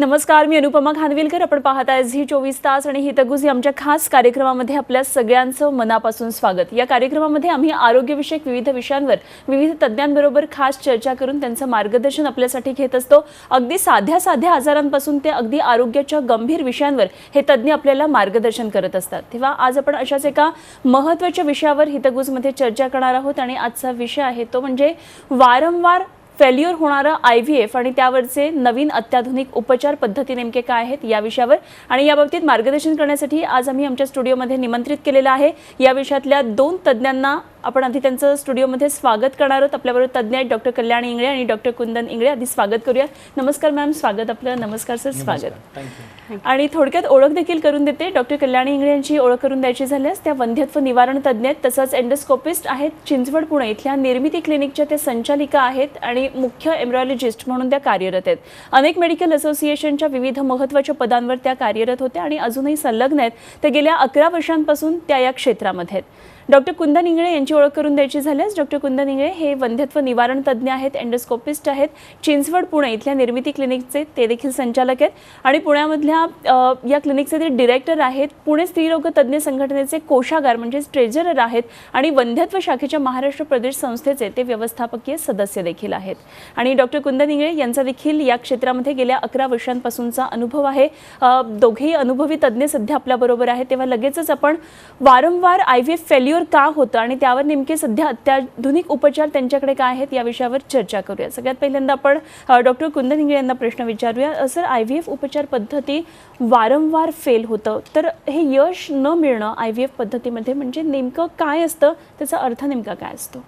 नमस्कार मी अनुपमा खानविलकर आपण पाहत आहे झी चोवीस तास आणि हितगुज आमच्या खास कार्यक्रमामध्ये आपल्या सगळ्यांचं मनापासून स्वागत. या कार्यक्रमामध्ये आम्ही आरोग्यविषयक विविध विषयांवर विविध तज्ज्ञांबरोबर खास चर्चा करून त्यांचं मार्गदर्शन आपल्यासाठी घेत असतो. अगदी साध्या साध्या आजारांपासून ते अगदी आरोग्याच्या गंभीर विषयांवर हे तज्ज्ञ आपल्याला मार्गदर्शन करत असतात. तेव्हा आज आपण अशाच एका महत्त्वाच्या विषयावर हितगुजमध्ये चर्चा करणार आहोत आणि आजचा विषय आहे तो म्हणजे वारंवार फेल्युअर होणारं आय व्ही एफ आणि त्यावरचे नवीन अत्याधुनिक उपचार पद्धती नेमके काय आहेत या विषयावर. आणि याबाबतीत मार्गदर्शन करण्यासाठी आज आम्ही आमच्या स्टुडिओमध्ये निमंत्रित केलेलं आहे. या विषयातल्या दोन तज्ज्ञांना आपण आधी त्यांचं स्टुडिओमध्ये स्वागत करणार आहोत. आपल्याबरोबर तज्ज्ञ आहेत डॉक्टर कल्याणी इंगळे आणि डॉक्टर कुंदन इंगळे. आधी स्वागत करूया नमस्कार मॅम स्वागत आपलं. नमस्कार सर स्वागत. आणि थोडक्यात ओळख देखील करून देते. डॉक्टर कल्याणी इंगळे यांची ओळख करून द्यायची झाल्यास त्या वंध्यत्व निवारण तज्ज्ञ आहेत. तसंच एंडोस्कोपिस्ट आहेत. चिंचवड पुणे इथल्या निर्मिती क्लिनिकच्या त्या संचालिका आहेत. आणि मुख्य एम्ब्रॉयलॉजिस्ट म्हणून त्या कार्यरत आहेत. अनेक मेडिकल असोसिएशनच्या विविध महत्त्वाच्या पदांवर त्या कार्यरत होत्या आणि अजूनही संलग्न आहेत. ते गेल्या अकरा वर्षांपासून त्या या क्षेत्रामध्ये आहेत. डॉक्टर कुंदन इंगळे यांची ओळख करून द्यायची झाल्यास डॉक्टर कुंदन इंगळे हे वंध्यत्व निवारण तज्ज्ञ आहेत एंडोस्कोपिस्ट आहेत. चिंचवड पुणे इथल्या निर्मिती क्लिनिकचे ते देखील संचालक आहेत. आणि पुण्यामधल्या या क्लिनिकचे ते डिरेक्टर आहेत. पुणे स्त्रीरोग तज्ज्ञ संघटनेचे कोशागार म्हणजे ट्रेजरर आहेत. आणि वंध्यत्व शाखेच्या महाराष्ट्र प्रदेश संस्थेचे ते व्यवस्थापकीय सदस्य देखील आहेत. आणि डॉक्टर कुंदन इंगळे यांचा देखील या क्षेत्रामध्ये गेल्या अकरा वर्षांपासूनचा अनुभव आहे. दोघेही अनुभवी तज्ज्ञ सध्या आपल्याबरोबर आहेत. तेव्हा लगेचच आपण वारंवार आय व्ही एफ फेल्युअर का होतं आणि त्यावर नेमके सध्या अत्याधुनिक उपचार त्यांच्याकडे काय आहेत या विषयावर चर्चा करूया. सगळ्यात पहिल्यांदा आपण डॉक्टर कुंदन इंगळे यांना प्रश्न विचारूया. सर आय व्ही एफ उपचार पद्धती वारंवार फेल होतं तर हे यश न मिळणं आय व्ही एफ पद्धतीमध्ये म्हणजे नेमकं काय असतं? त्याचा अर्थ नेमका काय असतो?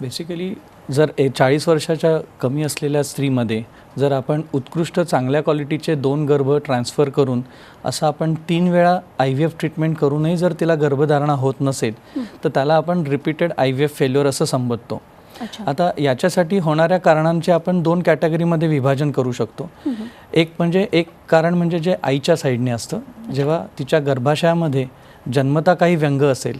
बेसिकली जर ए चाळीस वर्षाच्या कमी असलेल्या स्त्रीमध्ये जर आपण उत्कृष्ट चांगल्या क्वालिटीचे दोन गर्भ ट्रान्सफर करून असं आपण तीन वेळा आय व्ही एफ ट्रीटमेंट करूनही जर तिला गर्भधारणा होत नसेल तर त्याला आपण repeated I V F failure असं संबोधतो. आता याच्यासाठी होणाऱ्या कारणांचे आपण दोन कॅटेगरीमध्ये विभाजन करू शकतो. एक म्हणजे एक कारण म्हणजे जे आईच्या साईडने असतं जेव्हा तिच्या गर्भाशयामध्ये जन्मता काही व्यंग असेल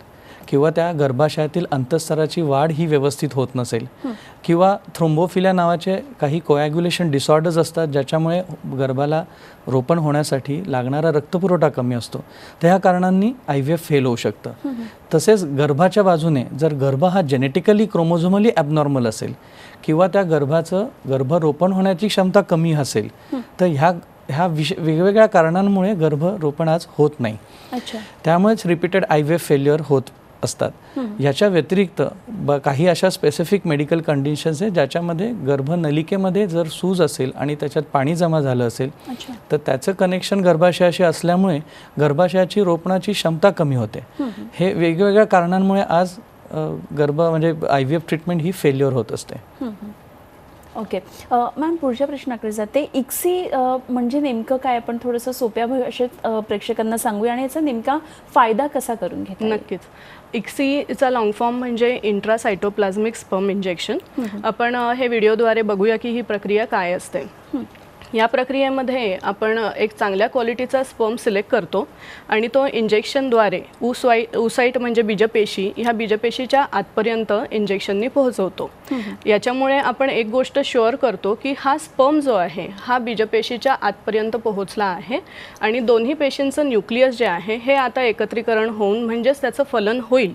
किंवा त्या गर्भाशयातील अंतःस्तराची वाढ ही व्यवस्थित होत नसेल. किंवा थ्रोम्बोफिल्या नावाचे काही कोॲग्युलेशन डिसऑर्डर्स असतात ज्याच्यामुळे गर्भाला रोपण होण्यासाठी लागणारा रक्तपुरवठा कमी असतो. तर ह्या कारणांनी आय व्ही एफ फेल होऊ शकतं. तसेच गर्भाच्या बाजूने जर गर्भ हा जेनेटिकली क्रोमोझोमली ॲबनॉर्मल असेल किंवा त्या गर्भाचं गर्भरोपण होण्याची क्षमता कमी असेल तर ह्या ह्या विश वेगवेगळ्या कारणांमुळे गर्भरोपण आज होत नाही. त्यामुळेच repeated I V F failure होत असतात. याच्या व्यतिरिक्त ब काही अशा स्पेसिफिक मेडिकल कंडिशन्स आहेत ज्याच्यामध्ये गर्भनलिकेमध्ये जर सूज असेल आणि त्याच्यात पाणी जमा झालं असेल तर त्याचं कनेक्शन गर्भाशयाशी असल्यामुळे गर्भाशयाची रोपणाची क्षमता कमी होते. हे वेगवेगळ्या कारणांमुळे आज गर्भ म्हणजे आय व्ही एफ ट्रीटमेंट ही फेल्युअर होत असते. ओके मॅम पुढच्या प्रश्नाकडे जाते इक्सी म्हणजे नेमकं काय? आपण थोडंसं सोप्या भाषेत प्रेक्षकांना सांगूया आणि याचा नेमका फायदा कसा करून घेता? नक्कीच. इक्सीचा लॉंग फॉर्म म्हणजे इंट्रासायटोप्लाझ्मिक स्पर्म इंजेक्शन आपण हे व्हिडिओद्वारे बघूया की ही प्रक्रिया काय असते. या प्रक्रियेमध्ये आपण एक चांगल्या क्वालिटीचा स्पर्म सिलेक्ट करतो आणि तो इंजेक्शनद्वारे ऊसाई ऊसाईट म्हणजे बीजपेशी ह्या बीजपेशीच्या आतपर्यंत इंजेक्शननी पोहोचवतो. याच्यामुळे आपण एक गोष्ट शुअर करतो की हा स्पर्म जो आहे हा बीजपेशीच्या आतपर्यंत पोहोचला आहे आणि दोन्ही पेशींचं न्यूक्लियस जे आहे हे आता एकत्रीकरण होऊन म्हणजेच त्याचं फलन होईल.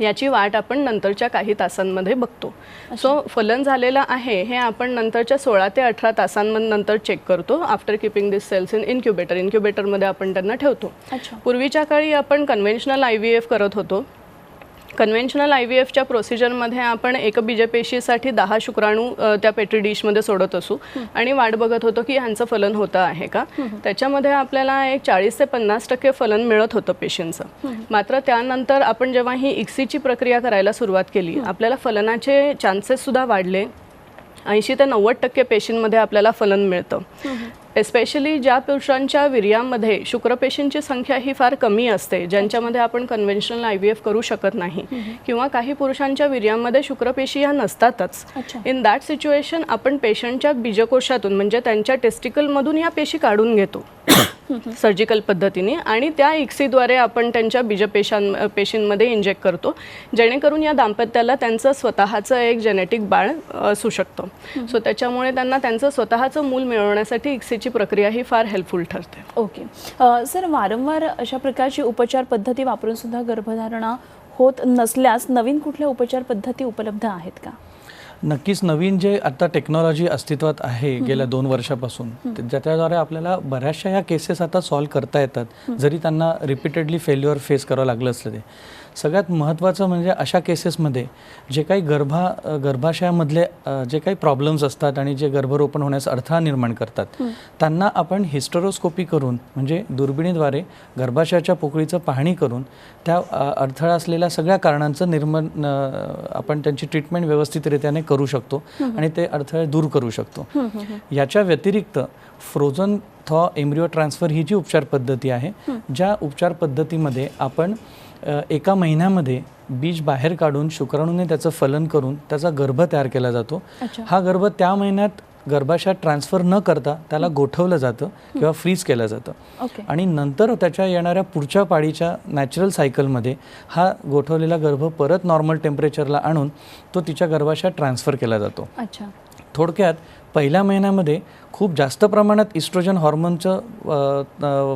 याची वाट आपण नंतरच्या काही तासांमध्ये बघतो. सो फलन झालेलं आहे हे आपण नंतरच्या सोळा ते अठरा तासांनंतर चेक करतो after keeping this cells in incubator इन्क्युबेटरमध्ये आपण त्यांना ठेवतो. पूर्वीच्या काळी आपण कन्व्हेन्शनल आय व्ही एफ करत होतो. कन्व्हेन्शनल आय व्ही एफच्या प्रोसिजरमध्ये आपण एक बीजपेशीसाठी दहा शुक्राणू त्या पेट्री डिशमध्ये सोडत असू. आणि वाट बघत होतो की ह्यांचं फलन होतं आहे का? त्याच्यामध्ये आपल्याला एक चाळीस ते पन्नास टक्के फलन मिळत होतं पेशींचं मात्र त्यानंतर आपण जेव्हा ही इक्सीची प्रक्रिया करायला सुरुवात केली आपल्याला फलनाचे चान्सेस सुद्धा वाढले. ऐंशी ते नव्वद टक्के पेशींमध्ये आपल्याला फलन मिळतं. एस्पेशली ज्या पुरुषांच्या वीर्यामध्ये शुक्रपेशींची संख्या ही फार कमी असते ज्यांच्यामध्ये आपण कन्व्हेन्शनल आय व्ही एफ करू शकत नाही. किंवा काही पुरुषांच्या वीर्यामध्ये शुक्रपेशी या नसतातच. इन दॅट सिच्युएशन आपण पेशंटच्या बीजकोशातून म्हणजे त्यांच्या टेस्टिकलमधून या पेशी काढून घेतो. सर्जिकल पद्धतीने आणि त्या इक्सीद्वारे आपण त्यांच्या बीजपेशां पेशींमध्ये इंजेक्ट करतो. जेणेकरून या दाम्पत्याला त्यांचं स्वतःचं एक जेनेटिक बाळ असू शकतं. सो त्याच्यामुळे त्यांना त्यांचं स्वतःचं मूल मिळवण्यासाठी इक्सीची गर्भधारणेची प्रक्रिया ही फार हेल्पफुल ठरते. ओके सर वारंवार अशा प्रकारची उपचार पद्धती वापरून सुद्धा गर्भधारणा होत नसल्यास नवीन कुठल्या उपचार पद्धती उपलब्ध आहेत का? नक्कीच नवीन जे आता टेक्नॉलॉजी अस्तित्वात आहे गेल्या दोन वर्षापासून ज्याच्याद्वारे आपल्याला बऱ्याचशा ह्या केसेस आता सॉल्व्ह करता येतात. जरी त्यांना रिपीटेडली फेल्युअर फेस करावं लागलं असलं ते सगळ्यात महत्त्वाचं म्हणजे अशा केसेसमध्ये जे काही गर्भा गर्भाशयामधले जे काही प्रॉब्लेम्स असतात आणि जे गर्भरोपण होण्यास अडथळा निर्माण करतात त्यांना आपण हिस्टरोस्कोपी करून म्हणजे दुर्बिणीद्वारे गर्भाशयाच्या पोकळीचं पाहणी करून त्या अडथळा असलेल्या सगळ्या कारणांचं निर्माण आपण त्यांची ट्रीटमेंट व्यवस्थितरित्याने करू शकतो आणि ते अडथळे दूर करू शकतो. याच्या व्यतिरिक्त फ्रोझन थॉ एम्ब्रिओ ट्रान्सफर ही जी उपचार पद्धती आहे ज्या उपचार पद्धतीमध्ये आपण एका महिन्यामध्ये बीज बाहेर काढून शुक्राणूने त्याचं फलन करून त्याचा गर्भ तयार केला जातो. हा गर्भ त्या महिन्यात गर्भाशयात ट्रान्सफर न करता त्याला गोठवलं जातं किंवा फ्रीज केलं जातं. आणि नंतर त्याच्या येणाऱ्या पुढच्या पाळीच्या नॅचरल सायकलमध्ये हा गोठवलेला गर्भ परत नॉर्मल टेम्परेचरला आणून तो तिच्या गर्भाशयात ट्रान्सफर केला जातो. थोडक्यात पहिल्या महिन्यामध्ये खूप जास्त प्रमाणात इस्ट्रोजन हॉर्मोनचं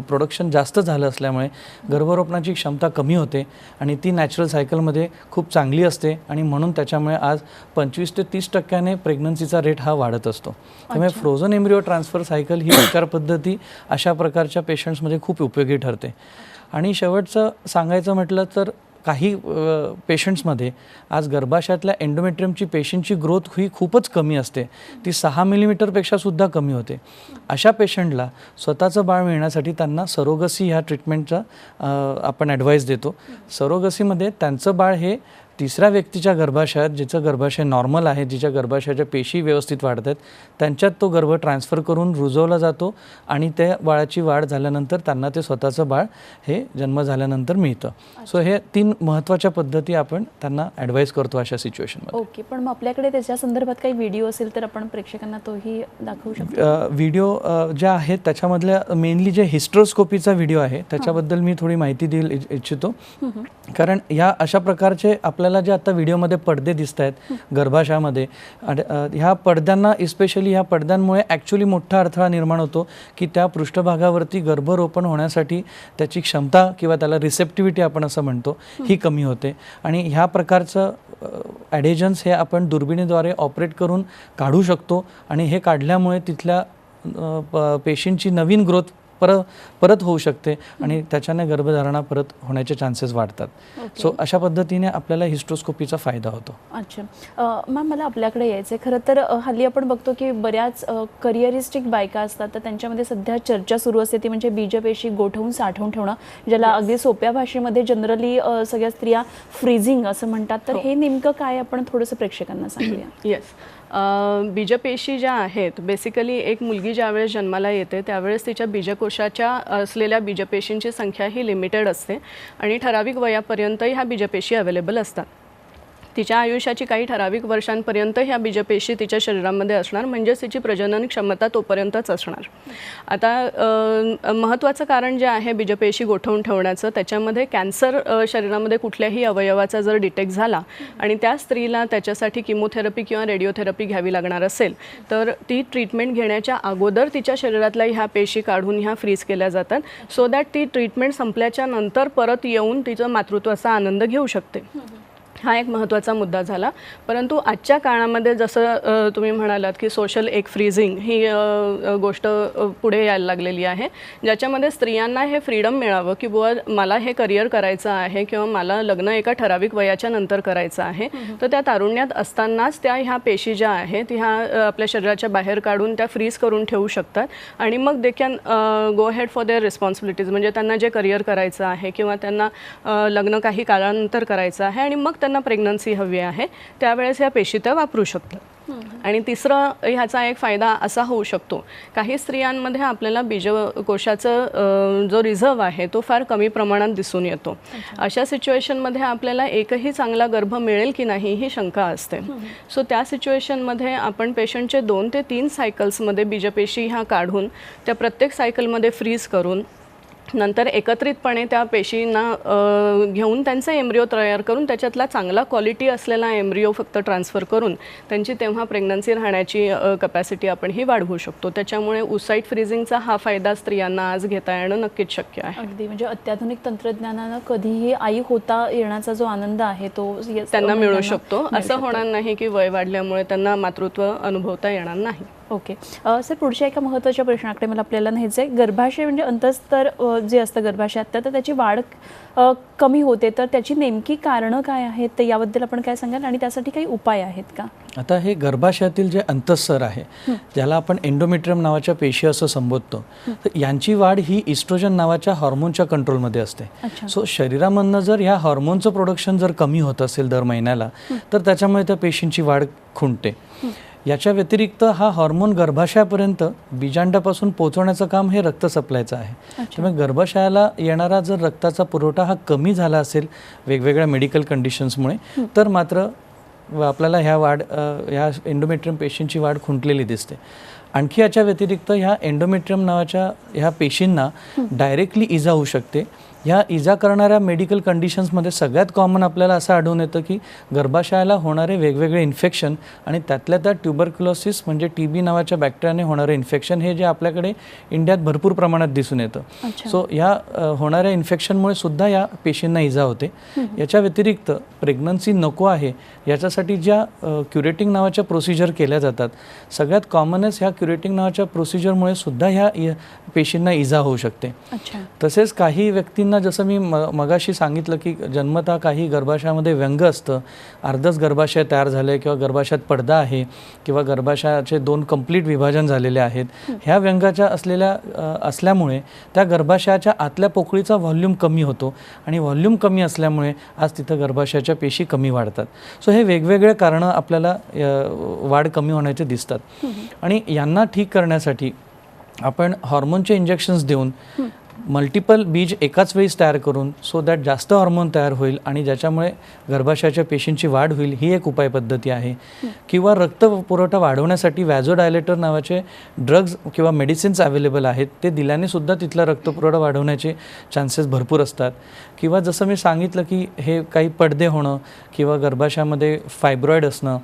प्रोडक्शन जास्त झालं असल्यामुळे गर्भरोपणाची क्षमता कमी होते आणि ती नॅचरल सायकलमध्ये खूप चांगली असते आणि म्हणून त्याच्यामुळे आज पंचवीस ते तीस टक्क्याने प्रेग्नन्सीचा रेट हा वाढत असतो. त्यामुळे फ्रोझन एम्ब्रिओ ट्रान्सफर सायकल ही उपचार पद्धती अशा प्रकारच्या पेशंट्समध्ये खूप उपयोगी ठरते. आणि शेवटचं सांगायचं म्हटलं तर काही पेशंट्समध्ये आज गर्भाशयातल्या एन्डोमेट्रियमची पेशंटची ग्रोथ ही खूपच कमी असते. ती सहा मिलीमीटरपेक्षासुद्धा कमी होते. अशा पेशंटला स्वतःचं बाळ मिळण्यासाठी त्यांना सरोगसी ह्या ट्रीटमेंटचा आपण ॲडवाईस देतो. सरोगसीमध्ये त्यांचं बाळ हे तिसऱ्या व्यक्तीच्या गर्भाशयात जिचं गर्भाशय नॉर्मल आहे जिच्या गर्भाशयाच्या पेशी व्यवस्थित वाढत आहेत त्यांच्यात तो गर्भ ट्रान्सफर करून रुजवला जातो आणि त्या बाळाची वाढ झाल्यानंतर त्यांना ते स्वतःचं बाळ हे जन्म झाल्यानंतर मिळतं. सो हे तीन महत्त्वाच्या पद्धती आपण त्यांना ॲडवाईस करतो अशा सिच्युएशनमध्ये ओके पण मग आपल्याकडे त्याच्या संदर्भात काही व्हिडिओ असेल तर आपण प्रेक्षकांना तोही दाखवू शकतो? व्हिडिओ ज्या आहेत त्याच्यामधल्या मेनली जे हिस्ट्रोस्कोपीचा व्हिडिओ आहे त्याच्याबद्दल मी थोडी माहिती देईल इच- इच्छितो. कारण ह्या अशा प्रकारचे आपल्याला जे आता व्हिडिओमध्ये पडदे दिसत आहेत गर्भाशयामध्ये आणि, ह्या पडद्यांना इस्पेशली ह्या पडद्यांमुळे ॲक्च्युली मोठा अडथळा निर्माण होतो की त्या पृष्ठभागावरती गर्भरोपण होण्यासाठी त्याची क्षमता किंवा त्याला रिसेप्टिव्हिटी आपण असं म्हणतो ही कमी होते. आणि ह्या प्रकारचं ॲडेजन्स हे आपण दुर्बिणीद्वारे ऑपरेट करून काढू शकतो आणि हे काढल्यामुळे तिथल्या प- पेशींची नवीन ग्रोथ पर परत होऊ शकते आणि त्याच्याने गर्भधारणा परत होण्याचे चान्सेस वाढतात. सो अशा पद्धतीने आपल्याला हिस्ट्रोस्कोपीचा फायदा होतो. अच्छा. मॅम मला आपल्याकडे यायचं आहे खरं तर हल्ली आपण बघतो की बऱ्याच करिअरिस्टिक बायका असतात तर त्यांच्यामध्ये सध्या चर्चा सुरू असते ती म्हणजे बीजपेशी गोठवून साठवून ठेवणं ज्याला अगदी सोप्या भाषेमध्ये जनरली सगळ्या स्त्रिया फ्रीझिंग असं म्हणतात. तर हे. नेमकं काय? आपण थोडंसं प्रेक्षकांना सांगूया. येस बीजपेशी ज्या आहेत बेसिकली एक मुलगी ज्यावेळेस जन्माला येते त्यावेळेस तिच्या बीजकोशाच्या असलेल्या बीजपेशींची संख्या ही लिमिटेड असते आणि ठराविक वयापर्यंत ह्या बीजपेशी अवेलेबल असतात. तिच्या आयुष्याची काही ठराविक वर्षांपर्यंत ह्या बीजपेशी तिच्या शरीरामध्ये असणार म्हणजेच तिची प्रजनन क्षमता तोपर्यंतच असणार. आता महत्त्वाचं कारण जे आहे बीजपेशी गोठवून ठेवण्याचं त्याच्यामध्ये कॅन्सर शरीरामध्ये कुठल्याही अवयवाचा जर डिटेक्ट झाला आणि त्या स्त्रीला त्याच्यासाठी किमोथेरपी किंवा रेडिओथेरपी घ्यावी लागणार असेल तर ती ट्रीटमेंट घेण्याच्या अगोदर तिच्या शरीरातल्या ह्या पेशी काढून ह्या फ्रीज केल्या जातात सो दॅट ती ट्रीटमेंट संपल्याच्या नंतर परत येऊन तिचं मातृत्वाचा आनंद घेऊ शकते. हा एक महत्त्वाचा मुद्दा झाला. परंतु आजच्या काळामध्ये जसं तुम्ही म्हणालात की सोशल एक फ्रीझिंग ही गोष्ट पुढे यायला लागलेली आहे. ज्याच्यामध्ये स्त्रियांना हे फ्रीडम मिळावं की बुवा मला हे करिअर करायचं आहे किंवा मला लग्न एका ठराविक वयाच्या नंतर करायचं आहे तर त्या तारुण्यात असतानाच त्या ह्या पेशी ज्या आहेत ह्या आपल्या शरीराच्या बाहेर काढून त्या फ्रीज करून ठेवू शकतात. आणि मग they can go head for their responsibilities म्हणजे त्यांना जे करिअर करायचं आहे किंवा त्यांना लग्न काही काळानंतर करायचं आहे आणि मग त्यांना प्रेग्नन्सी हवी आहे त्यावेळेस ह्या पेशी त्या वापरू शकतात. आणि तिसरं ह्याचा एक फायदा असा होऊ शकतो काही स्त्रियांमध्ये आपल्याला बीजकोशाचं जो रिझर्व आहे तो फार कमी प्रमाणात दिसून येतो. अशा सिच्युएशनमध्ये आपल्याला एकही चांगला गर्भ मिळेल की नाही ही शंका असते. सो त्या सिच्युएशनमध्ये आपण पेशंटचे दोन ते तीन सायकल्समध्ये बीजपेशी ह्या काढून त्या प्रत्येक सायकलमध्ये फ्रीज करून नंतर एकत्रितपणे त्या पेशींना घेऊन त्यांचे एम्ब्रिओ तयार करून त्याच्यातला चांगला क्वालिटी असलेला एम्ब्रिओ फक्त ट्रान्सफर करून त्यांची तेव्हा प्रेग्नन्सी राहण्याची कपॅसिटी आपण ही वाढवू शकतो. त्याच्यामुळे उसाईट फ्रीजिंगचा हा फायदा स्त्रियांना आज घेता येणं नक्कीच शक्य आहे. अगदी. म्हणजे अत्याधुनिक तंत्रज्ञानानं कधीही आई होता येण्याचा जो आनंद आहे तो त्यांना मिळू शकतो. असं होणार नाही की वय वाढल्यामुळे त्यांना मातृत्व अनुभवता येणार नाही. ओके. सर पुढच्या एका महत्त्वाच्या प्रश्नाकडे मला आपल्याला न्यायचं आहे गर्भाशय म्हणजे अंतस्तर जे असतं गर्भाशयात तर त्याची वाढ कमी होते तर त्याची नेमकी कारणं काय आहेत? तर याबद्दल आपण काय सांगाल? आणि त्यासाठी काही उपाय आहेत का? आता हे गर्भाशयातील जे अंतस्तर आहे ज्याला आपण एंडोमेट्रियम नावाच्या पेशी असं संबोधतो तर यांची वाढ ही इस्ट्रोजन नावाच्या हॉर्मोनच्या कंट्रोलमध्ये असते. सो शरीरामधनं जर ह्या हॉर्मोनचं प्रोडक्शन जर कमी होत असेल दर महिन्याला तर त्याच्यामुळे त्या पेशींची वाढ खुंटते. याच्या व्यतिरिक्त हा हॉर्मोन गर्भाशयापर्यंत बीजांडापासून पोहोचवण्याचं काम हे रक्त सप्लायचं आहे. त्यामुळे गर्भाशयाला येणारा जर रक्ताचा पुरवठा हा कमी झाला असेल वेगवेगळ्या मेडिकल कंडिशन्समुळे तर मात्र आपल्याला ह्या वाढ ह्या एंडोमेट्रियम पेशींची वाढ खुंटलेली दिसते. आणखी याच्या व्यतिरिक्त ह्या एंडोमेट्रियम नावाच्या ह्या पेशींना डायरेक्टली इजा होऊ शकते. ह्या इजा करणाऱ्या मेडिकल कंडिशन्समध्ये सगळ्यात कॉमन आपल्याला असं आढळून येतं की गर्भाशयाला होणारे वेगवेगळे इन्फेक्शन आणि त्यातल्या त्यात ट्युबरक्युलोसिस म्हणजे टी बी नावाच्या बॅक्टेरियाने होणारे इन्फेक्शन हे जे आपल्याकडे इंडियात भरपूर प्रमाणात दिसून येतं. सो ह्या होणाऱ्या इन्फेक्शनमुळे सुद्धा या पेशींना इजा होते. याच्या व्यतिरिक्त प्रेग्नन्सी नको आहे याच्यासाठी ज्या क्युरेटिंग नावाच्या प्रोसिजर केल्या जातात सगळ्यात कॉमनच ह्या क्युरेटिंग नावाच्या प्रोसिजरमुळे सुद्धा ह्या पेशींना इजा होऊ शकते. तसेच काही व्यक्तींना जसं मी म मगाशी सांगितलं की जन्मतः काही गर्भाशयामध्ये व्यंग असतं. अर्धच गर्भाशय तयार झालं आहे किंवा गर्भाशयात पडदा आहे किंवा गर्भाशयाचे दोन कंप्लीट विभाजन झालेले आहेत. ह्या व्यंगाच्या असलेल्या असल्यामुळे त्या गर्भाशयाच्या आतल्या पोकळीचा व्हॉल्यूम कमी होतो आणि व्हॉल्यूम कमी असल्यामुळे आज तिथं गर्भाशयाच्या पेशी कमी वाढतात. सो हे वेगवेगळे कारणं आपल्याला वाढ कमी होण्याचे दिसतात. आणि यांना ठीक करण्यासाठी आपण हॉर्मोनचे इंजेक्शन्स देऊन मल्टिपल बीज एकाच वेळीस तयार करून सो दॅट जास्त हॉर्मोन तयार होईल आणि ज्याच्यामुळे गर्भाशयाच्या पेशींची वाढ होईल ही एक उपाय पद्धती आहे किंवा रक्त पुरवठा वाढवण्यासाठी व्हॅझोडायलेटर नावाचे ड्रग्ज किंवा मेडिसिन्स अवेलेबल आहेत ते दिल्याने सुद्धा तिथला रक्तपुरवठा वाढवण्याचे चान्सेस भरपूर असतात. किंवा जसं मी सांगितलं की हे काही पडदे होणं किंवा गर्भाशयामध्ये फायब्रॉईड असणं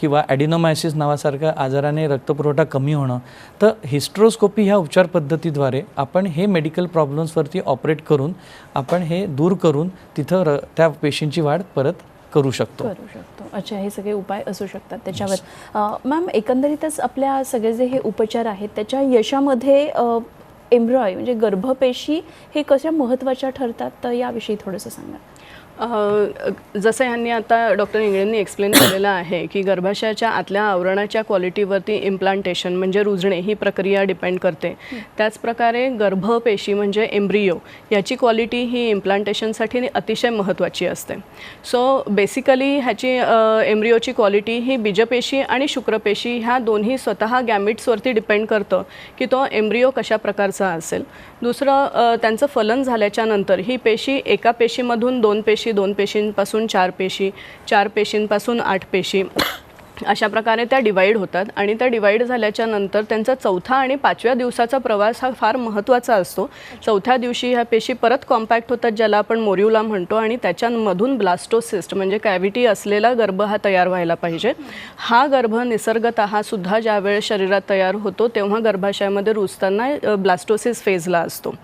किंवा ॲडिनोमायसिस नावासारख्या आजाराने रक्तपुरवठा कमी होणं तर हिस्ट्रोस्कोपी ह्या उपचार पद्धतीद्वारे आपण हे मेडिकल प्रॉब्लेम्सवरती ऑपरेट करून आपण हे दूर करून तिथं र त्या पेशींची वाढ परत करू शकतो. करू शकतो. अच्छा हे सगळे उपाय असू शकतात त्याच्यावर. मॅम एकंदरीतच आपल्या सगळे जे हे उपचार आहेत त्याच्या यशामध्ये एम्ब्रॉय म्हणजे गर्भपेशी हे कशा महत्त्वाच्या ठरतात? तर याविषयी थोडंसं सांगा. जसं ह्यांनी आता डॉक्टर इंगळेंनी एक्सप्लेन केलेलं आहे की गर्भाशयाच्या आतल्या आवरणाच्या क्वालिटीवरती इम्प्लांटेशन म्हणजे रुजणे ही प्रक्रिया डिपेंड करते. त्याचप्रकारे गर्भपेशी म्हणजे एम्ब्रियो याची क्वालिटी ही इम्प्लांटेशनसाठी अतिशय महत्त्वाची असते. सो बेसिकली ह्याची एम्ब्रियोची क्वालिटी ही बीजपेशी आणि शुक्रपेशी ह्या दोन्ही स्वतः गॅमिट्सवरती डिपेंड करतं की तो एम्ब्रियो कशा प्रकारचा असेल. दुसरं त्यांचं फलन झाल्याच्यानंतर ही पेशी एका पेशीमधून दोन पेशी दोन पेशींपासून चार पेशी चार पेशींपासून आठ पेशी. अशा प्रकारे त्या डिवाईड होतात. आणि त्या डिवाईड झाल्याच्यानंतर त्यांचा चौथा आणि पाचव्या दिवसाचा प्रवास हा फार महत्त्वाचा असतो. चौथ्या दिवशी ह्या पेशी परत कॉम्पॅक्ट होतात ज्याला आपण मोर्युला म्हणतो आणि त्याच्यामधून ब्लास्टोसिस्ट म्हणजे कॅव्हिटी असलेला गर्भ हा तयार व्हायला पाहिजे. हा गर्भ निसर्गत सुद्धा ज्यावेळेस शरीरात तयार होतो तेव्हा गर्भाशयामध्ये रुजताना ब्लास्टोसिस फेजला असतो.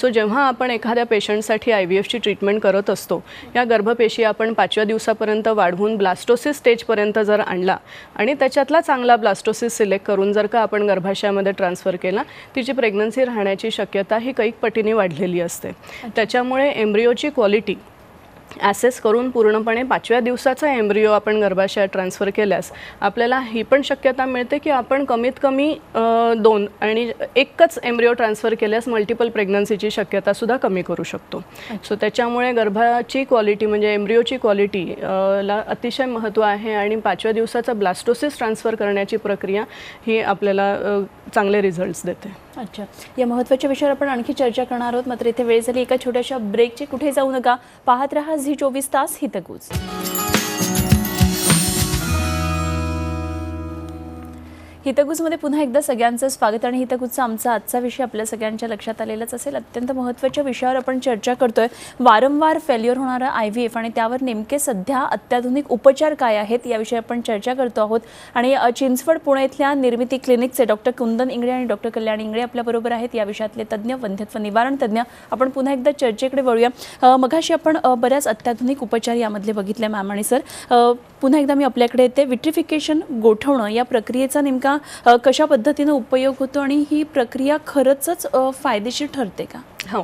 सो जेव्हा आपण एखाद्या पेशंटसाठी आय व्ही एफची ट्रीटमेंट करत असतो या गर्भपेशी आपण पाचव्या दिवसापर्यंत वाढवून ब्लास्टोसिस स्टेजपर्यंत जर आणला आणि त्याच्यातला चांगला ब्लास्टोसिस सिलेक्ट करून जर का आपण गर्भाशयामध्ये ट्रान्सफर केला तिची प्रेग्नन्सी राहण्याची शक्यता ही कैक पटीने वाढलेली असते. त्याच्यामुळे एम्ब्रिओची क्वालिटी ॲसेस करून पूर्णपणे पाचव्या दिवसाचा एम्ब्रिओ आपण गर्भाशयात ट्रान्सफर केल्यास आपल्याला ही पण शक्यता मिळते की आपण कमीत कमी दोन आणि एकच एम्ब्रिओ ट्रान्सफर केल्यास मल्टिपल प्रेग्नन्सीची शक्यतासुद्धा कमी करू शकतो. सो त्याच्यामुळे गर्भाची क्वालिटी म्हणजे एम्ब्रिओची क्वालिटी ला अतिशय महत्त्व आहे आणि पाचव्या दिवसाचा ब्लास्टोसिस ट्रान्सफर करण्याची प्रक्रिया ही आपल्याला चांगले रिझल्ट्स देते. अच्छा. या महत्त्वाच्या विषयावर आपण आणखी चर्चा करणार आहोत. मात्र इथे वेळ झाली एका छोट्याशा ब्रेकची कुठे जाऊ नका. पाहत रहा झी चोवीस तास हितगुज. हितगुजमध्ये पुन्हा एकदा सगळ्यांचं स्वागत आणि हितगुजचा आमचा आजचा विषय आपल्या सगळ्यांच्या लक्षात आलेलाच असेल. अत्यंत महत्त्वाच्या विषयावर आपण चर्चा करतोय. वारंवार फेल्युअर होणारा आय व्ही एफ आणि त्यावर नेमके सध्या अत्याधुनिक उपचार काय आहेत याविषयी आपण चर्चा करतो आहोत. आणि चिंचवड पुणे इथल्या निर्मिती क्लिनिकचे डॉक्टर कुंदन इंगळे आणि डॉक्टर कल्याण इंगळे आपल्याबरोबर आहेत. या विषयातले तज्ज्ञ वंध्यत्व निवारण तज्ज्ञ आपण पुन्हा एकदा चर्चेकडे वळूया. मगाशी आपण बऱ्याच अत्याधुनिक उपचार यामधले बघितले मॅम आणि सर. पुन्हा एकदा मी आपल्याकडे येते. विट्रिफिकेशन गोठवणं या प्रक्रियेचा नेमका कशा पद्धतीनं उपयोग होतो आणि ही प्रक्रिया खरंच फायदेशीर ठरते का? हो.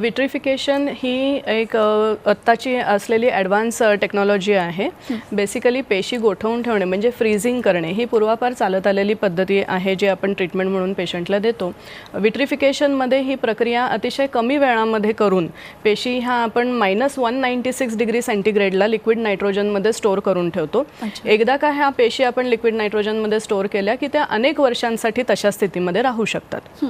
विट्रिफिकेशन ही एक आत्ताची असलेली ॲडव्हान्स टेक्नॉलॉजी आहे. बेसिकली पेशी गोठवून ठेवणे म्हणजे फ्रीझिंग करणे ही पूर्वापार चालत आलेली पद्धती आहे जी आपण ट्रीटमेंट म्हणून पेशंटला देतो. विट्रिफिकेशनमध्ये ही प्रक्रिया अतिशय कमी वेळामध्ये करून पेशी ह्या आपण minus one ninety six degree सेंटीग्रेडला liquid नायट्रोजनमध्ये स्टोअर करून ठेवतो. एकदा का ह्या पेशी आपण लिक्विड नायट्रोजनमध्ये स्टोअर केल्या की त्या अनेक वर्षांसाठी तशा स्थितीमध्ये राहू शकतात.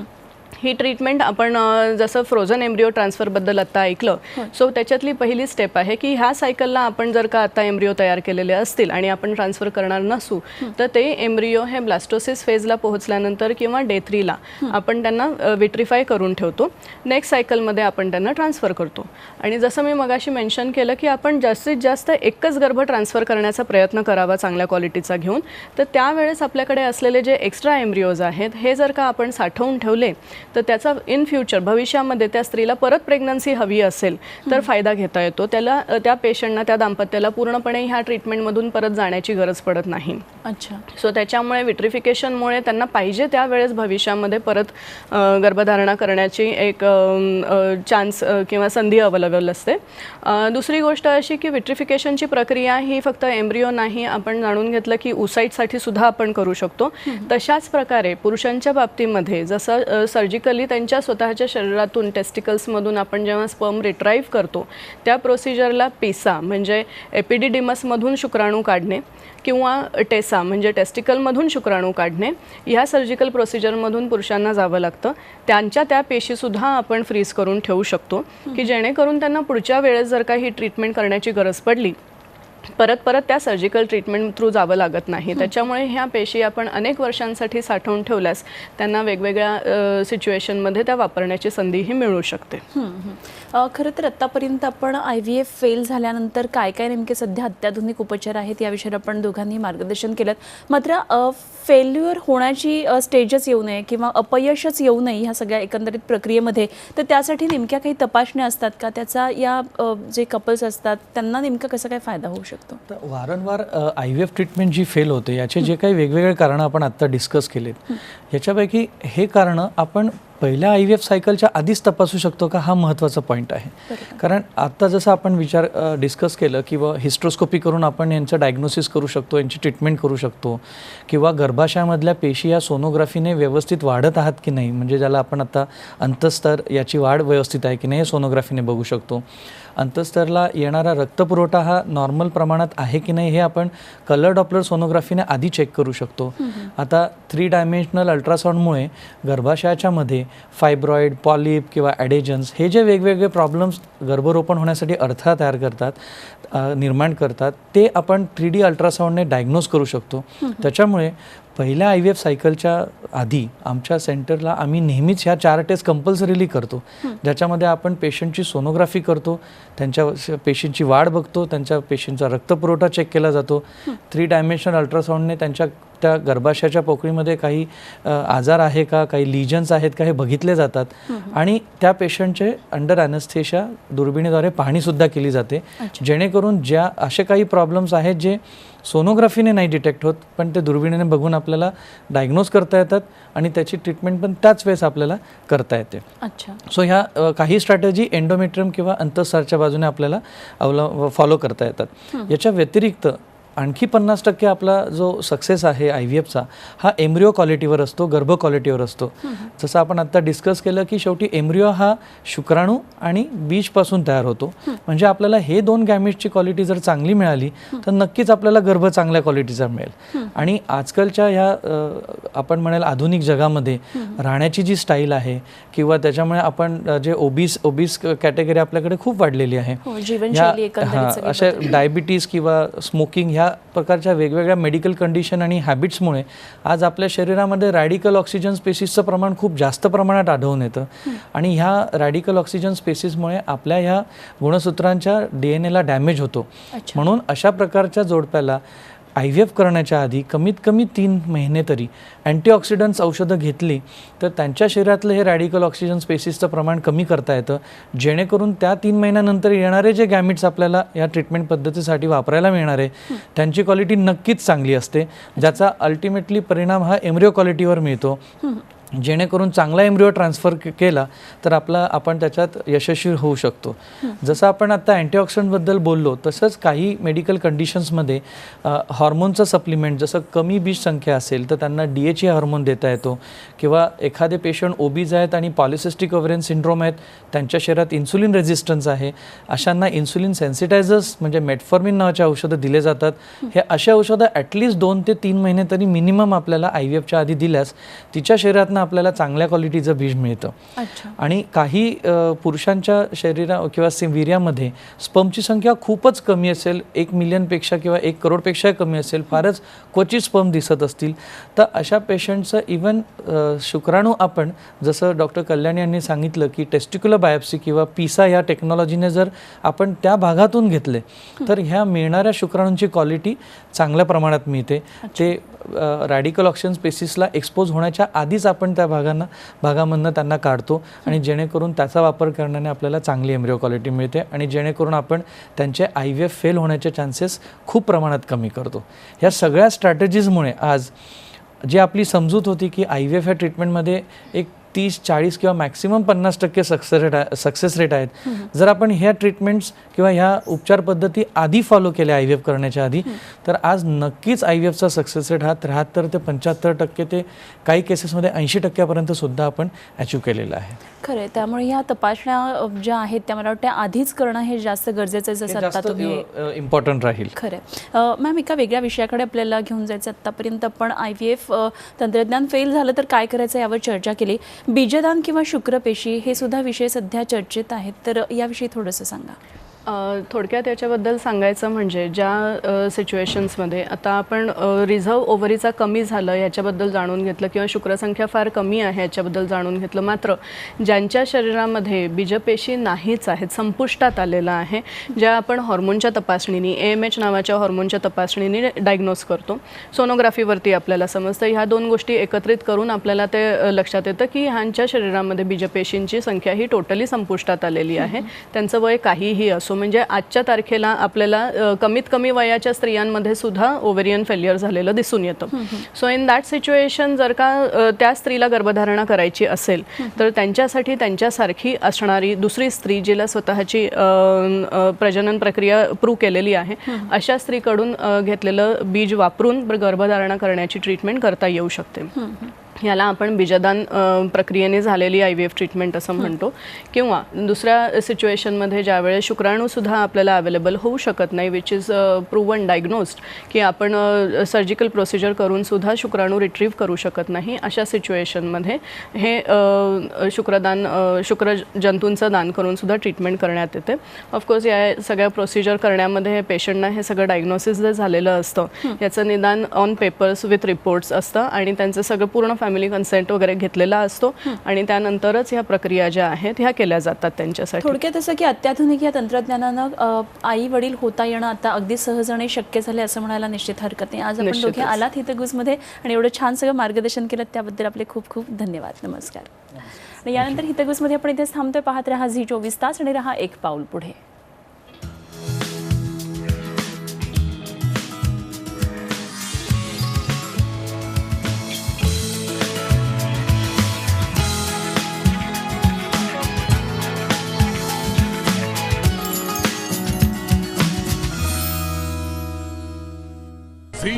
ही ट्रीटमेंट आपण जसं फ्रोझन एम्ब्रिओ ट्रान्सफरबद्दल आत्ता ऐकलं सो त्याच्यातली पहिली स्टेप आहे की ह्या सायकलला आपण जर का आता एम्ब्रिओ तयार केलेले असतील आणि आपण ट्रान्सफर करणार नसू तर ते एम्ब्रिओ हे ब्लास्टोसिस फेजला पोहोचल्यानंतर किंवा डे थ्रीला आपण त्यांना विट्रिफाय करून ठेवतो. नेक्स्ट सायकलमध्ये आपण त्यांना ट्रान्सफर करतो. आणि जसं मी मगाशी मेन्शन केलं की आपण जास्तीत जास्त एकच गर्भ ट्रान्सफर करण्याचा प्रयत्न करावा चांगल्या क्वालिटीचा घेऊन तर त्यावेळेस आपल्याकडे असलेले जे एक्स्ट्रा एम्ब्रिओज आहेत हे जर का आपण साठवून ठेवले तर त्याचा इन फ्युचर भविष्यामध्ये त्या स्त्रीला परत प्रेग्नन्सी हवी असेल तर फायदा घेता येतो. त्याला त्या पेशंटना त्या दाम्पत्याला पूर्णपणे ह्या ट्रीटमेंटमधून परत जाण्याची गरज पडत नाही. अच्छा. सो त्याच्यामुळे विट्रिफिकेशनमुळे त्यांना पाहिजे त्यावेळेस भविष्यामध्ये परत गर्भधारणा करण्याची एक चान्स किंवा संधी अवेलेबल असते. दुसरी गोष्ट अशी की विट्रिफिकेशनची प्रक्रिया ही फक्त एम्ब्रिओ नाही आपण जाणून घेतलं की उसाईटसाठी सुद्धा आपण करू शकतो. तशाच प्रकारे पुरुषांच्या बाबतीमध्ये जसं सर्जिकली त्यांच्या स्वतःच्या शरीरातून टेस्टिकल्समधून आपण जेव्हा स्पर्म रिट्राईव्ह करतो त्या प्रोसिजरला पिसा म्हणजे एपिडिडिमसमधून शुक्राणू काढणे किंवा टेसा म्हणजे टेस्टिकलमधून शुक्राणू काढणे ह्या सर्जिकल प्रोसिजरमधून पुरुषांना जावं लागतं. त्यांच्या त्या पेशीसुद्धा आपण फ्रीज करून ठेवू शकतो की जेणेकरून त्यांना पुढच्या वेळेस जर का ही ट्रीटमेंट करण्याची गरज पडली परत परत त्या सर्जिकल ट्रीटमेंट थ्रू जावं लागत नाही. त्याच्यामुळे ह्या पेशी आपण अनेक वर्षांसाठी साठवून ठेवल्यास त्यांना वेगवेगळ्या सिच्युएशनमध्ये त्या वापरण्याची संधीही मिळू शकते. खरं तर आत्तापर्यंत आपण आय व्ही एफ फेल झाल्यानंतर काय काय नेमके सध्या अत्याधुनिक उपचार आहेत या विषयावर आपण दोघांनी मार्गदर्शन केलं मात्र फेल्युअर होण्याची स्टेजच येऊ नये किंवा अपयशच येऊ नये ह्या सगळ्या एकंदरीत प्रक्रियेमध्ये तर त्यासाठी नेमक्या काही तपासण्या असतात का? त्याचा या जे कपल्स असतात त्यांना नेमका कसा काय फायदा होऊ शकतो? तर वारंवार आय व्ही एफ ट्रीटमेंट जी फेल होते याचे जे काही वेगवेगळे कारणं आपण आत्ता डिस्कस केलेत याच्यापैकी हे कारणं आपण पहिल्या आय व्ही एफ सायकलच्या आधीच तपासू शकतो का हा महत्त्वाचा पॉईंट आहे. कारण आत्ता जसं आपण विचार डिस्कस केलं किंवा हिस्ट्रोस्कोपी करून आपण यांचं डायग्नोसिस करू शकतो यांची ट्रीटमेंट करू शकतो किंवा गर्भाशयामधल्या पेशी या सोनोग्राफीने व्यवस्थित वाढत आहात की नाही म्हणजे ज्याला आपण आता अंतस्तर याची वाढ व्यवस्थित आहे की नाही हे सोनोग्राफीने बघू शकतो. अंतस्तरला येणारा रक्तपुरवठा हा नॉर्मल प्रमाणात आहे की नाही हे आपण कलर डॉपलर सोनोग्राफीने आधी चेक करू शकतो. आता थ्री डायमेन्शनल अल्ट्रासाऊंडमुळे गर्भाशयाच्या मध्ये फायब्रॉईड पॉलिप किंवा ॲडेजन्स हे जे वेगवेगळे प्रॉब्लेम्स गर्भरोपण होण्यासाठी अडथळा तयार करतात निर्माण करतात ते आपण थ्री डी अल्ट्रासाऊंडने डायग्नोज करू शकतो. त्याच्यामुळे पहिल्या आय व्ही एफ सायकलच्या आधी आमच्या सेंटरला आम्ही नेहमीच ह्या चार टेस्ट कंपल्सरीली करतो. ज्याच्यामध्ये आपण पेशंटची सोनोग्राफी करतो त्यांच्या पेशींची वाढ बघतो त्यांच्या पेशींचा रक्तपुरवठा चेक केला जातो. थ्री डायमेन्शनल अल्ट्रासाऊंडने त्यांच्या त्या गर्भाशयाच्या पोकळीमध्ये काही आजार आहे का काही लिजन्स आहेत का हे बघितले जातात. आणि त्या पेशंटचे अंडर ॲनस्थेशा दुर्बिणीद्वारे पाहणीसुद्धा केली जाते. जेणेकरून ज्या असे काही प्रॉब्लेम्स आहेत जे सोनोग्राफीने नाही डिटेक्ट होत पण ते दुर्बिणीने बघून आपल्याला डायग्नोज करता येतात आणि त्याची ट्रीटमेंट पण त्याच वेळेस आपल्याला करता येते. अच्छा. सो ह्या काही स्ट्रॅटेजी एंडोमेट्रियम किंवा अंतःसारच्या बाजूने आपल्याला अवल फॉलो करता येतात. याच्या व्यतिरिक्त आणखी पन्नास टक्के आपला जो सक्सेस आहे आय व्ही एफचा हा एम्ब्रिओ क्वालिटीवर असतो गर्भ क्वालिटीवर असतो. जसं आपण आता डिस्कस केलं की शेवटी एम्ब्रिओ हा शुक्राणू आणि बीजपासून तयार होतो. म्हणजे आपल्याला हे दोन गॅमेटची क्वालिटी जर चांगली मिळाली तर नक्कीच आपल्याला गर्भ चांगल्या क्वालिटीचा मिळेल. आणि आजकालच्या ह्या आपण म्हणेल आधुनिक जगामध्ये राहण्याची जी स्टाईल आहे किंवा त्याच्यामुळे आपण जे ओबीस ओबीस कॅटेगरी आपल्याकडे खूप वाढलेली आहे. हो, अशा डायबिटीज किंवा स्मोकिंग ह्या या प्रकारच्या वेगवेगळ्या मेडिकल कंडिशन आणि हॅबिट्समुळे आज आपल्या शरीरामध्ये रॅडिकल ऑक्सिजन स्पेसिसचं प्रमाण खूप जास्त प्रमाणात आढळून येतं. आणि ह्या रॅडिकल ऑक्सिजन स्पेसिसमुळे आपल्या ह्या गुणसूत्रांच्या डी एन एला डॅमेज होतो. म्हणून अशा प्रकारच्या जोडप्याला आय व्ही एफ करण्याच्या आधी कमीत कमी तीन महिने तरी अँटीऑक्सिडंट्स औषधं घेतली तर त्यांच्या शरीरातलं हे रॅडिकल ऑक्सिजन स्पेसिसचं प्रमाण कमी करता येतं. जेणेकरून त्या तीन महिन्यानंतर येणारे जे गॅमिट्स आपल्याला या ट्रीटमेंट पद्धतीसाठी वापरायला मिळणार आहे त्यांची क्वालिटी नक्कीच चांगली असते. ज्याचा अल्टिमेटली परिणाम हा एम्ब्रिओ क्वालिटीवर मिळतो. जेणेकरून चांगला एम्ब्रिओ ट्रान्सफर केला तर आपला आपण त्याच्यात यशस्वी होऊ शकतो. जसं आपण आता अँटीऑक्सिडंटबद्दल बोललो तसंच काही मेडिकल कंडिशन्समध्ये हॉर्मोनचं सप्लिमेंट जसं कमी बीज संख्या असेल तर त्यांना डी एच ए हॉर्मोन देता येतो. किंवा एखादे पेशंट ओबीज आहेत आणि पॉलिसिस्टिक ओव्हरेन सिंड्रोम आहेत त्यांच्या शरीरात इन्सुलिन रेझिस्टन्स आहे. अशांना इन्सुलिन सेन्सिटायझर्स म्हणजे मेटफॉर्मिन नावाचे औषधं दिले जातात. हे असे औषधं ॲटलिस्ट दोन ते तीन महिने तरी मिनिमम आपल्याला आय व्ही एफच्या आधी दिल्यास तिच्या शरीरातनं आपल्याला चांगल्या क्वालिटीचं बीज मिळतं. आणि काही पुरुषांच्या शरीरा किंवा वीर्यामध्ये स्पमची संख्या खूपच कमी असेल एक मिलियनपेक्षा किंवा एक करोडपेक्षा कमी असेल फारच क्वचित स्पम दिसत असतील. तर अशा पेशंटचं इवन शुक्राणू आपण जसं डॉक्टर कल्याणी यांनी सांगितलं की टेस्टिक्युलर बायोप्सी किंवा पिसा या टेक्नॉलॉजीने जर आपण त्या भागातून घेतले तर ह्या मिळणाऱ्या शुक्राणूंची क्वालिटी चांगल्या प्रमाणात मिळते. ते रॅडिकल ऑक्सिजन स्पेसिसला एक्सपोज होण्याच्या आधीच आपण त्या भागांना भागामधनं त्यांना काढतो आणि जेणेकरून त्याचा वापर करण्याने आपल्याला चांगली एम्ब्रिओ क्वालिटी मिळते आणि जेणेकरून आपण त्यांचे आय व्ही एफ फेल होण्याचे चान्सेस खूप प्रमाणात कमी करतो. ह्या सगळ्या स्ट्रॅटेजीजमुळे आज जी आपली समजूत होती की आय व्ही एफ ह्या ट्रीटमेंटमध्ये एक तीस चाळीस किंवा मॅक्सिमम पन्नास टक्के सक्सेस रेट सक्सेस रेट आहेत. जर आपण ह्या ट्रीटमेंट्स किंवा ह्या उपचार पद्धती आधी फॉलो केल्या आय व्ही एफ करण्याच्या आधी तर आज नक्कीच आय व्ही एफचा सक्सेस रेट हा त्र्याहत्तर ते पंच्याहत्तर टक्के ते काही केसेसमध्ये ऐंशी टक्क्यापर्यंत सुद्धा आपण अचीव केलेला आहे. खरं आहे त्यामुळे ह्या तपासण्या ज्या आहेत त्या मला वाटतं आधीच करणं हे जास्त गरजेचं आहे जसं आता तुम्ही इम्पॉर्टंट राहील. खरं मॅम एका वेगळ्या विषयाकडे आपल्याला घेऊन जायचं आत्तापर्यंत आपण आय व्ही एफ तंत्रज्ञान फेल झालं तर काय करायचं यावर चर्चा केली. बीजदान किंवा शुक्रपेशी हे सुद्धा विषय सध्या चर्चेत आहेत. तर याविषयी थोडंसं सांगा. थोडक्यात याच्याबद्दल सांगायचं म्हणजे ज्या सिच्युएशन्समध्ये आता आपण रिझर्व ओव्हरीचा कमी झालं याच्याबद्दल जाणून घेतलं किंवा शुक्रसंख्या फार कमी आहे याच्याबद्दल जाणून घेतलं. मात्र ज्यांच्या शरीरामध्ये बीजपेशी नाहीच आहेत संपुष्टात आलेलं आहे ज्या आपण हॉर्मोनच्या तपासणीने ए एम एच नावाच्या हॉर्मोनच्या तपासणीने डायग्नोस करतो. सोनोग्राफीवरती आपल्याला समजतं. ह्या दोन गोष्टी एकत्रित करून आपल्याला ते लक्षात येतं की ह्यांच्या शरीरामध्ये बीजपेशींची संख्या ही टोटली संपुष्टात आलेली आहे. त्यांचं वय काहीही असो म्हणजे आजच्या तारखेला आपल्याला कमीत कमी वयाच्या स्त्रियांमध्ये सुद्धा ओव्हेरियन फेल्युअर झालेलं दिसून येतं. सो इन दॅट सिच्युएशन जर का त्या स्त्रीला गर्भधारणा करायची असेल तर त्यांच्यासाठी त्यांच्यासारखी असणारी दुसरी स्त्री जिला स्वतःची प्रजनन प्रक्रिया प्रूव्ह केलेली आहे अशा स्त्रीकडून घेतलेलं बीज वापरून गर्भधारणा करण्याची ट्रीटमेंट करता येऊ शकते. याला आपण बीजदान प्रक्रियेने झालेली आय व्ही एफ ट्रीटमेंट असं म्हणतो. किंवा दुसऱ्या सिच्युएशनमध्ये ज्यावेळेस शुक्राणूसुद्धा आपल्याला अवेलेबल होऊ शकत नाही विच इज प्रूवन डायग्नोस्ड की आपण सर्जिकल प्रोसिजर करून सुद्धा शुक्राणू रिट्रीव्ह करू शकत नाही अशा सिच्युएशनमध्ये हे शुक्रदान शुक्र जंतूंचं दान करून सुद्धा ट्रीटमेंट करण्यात येते. ऑफकोर्स या सगळ्या प्रोसिजर करण्यामध्ये पेशंटना हे सगळं डायग्नोसिस जे झालेलं असतं याचं निदान ऑन पेपर्स विथ रिपोर्ट्स असतं आणि त्यांचं सगळं पूर्ण फॅमिली कन्सेंट वगैरे घेतलेला असतो आणि त्यानंतरच ह्या प्रक्रिया ज्या आहेत ह्या केल्या जातात त्यांच्यासाठी. थोडक्यात असं की अत्याधुनिक या तंत्रज्ञानानं आई वडील होता येणं आता अगदी सहज आणि शक्य झाले असं म्हणायला निश्चित हरकत नाही. आज आपण. दोघे आलात हितगुजमध्ये आणि एवढं छान सगळं मार्गदर्शन केलं त्याबद्दल आपले खूप खूप धन्यवाद. नमस्कार. आणि यानंतर हितगुजमध्ये आपण इथेच थांबतोय. पाहत रहा झी चोवीस तास आणि रहा एक पाऊल पुढे.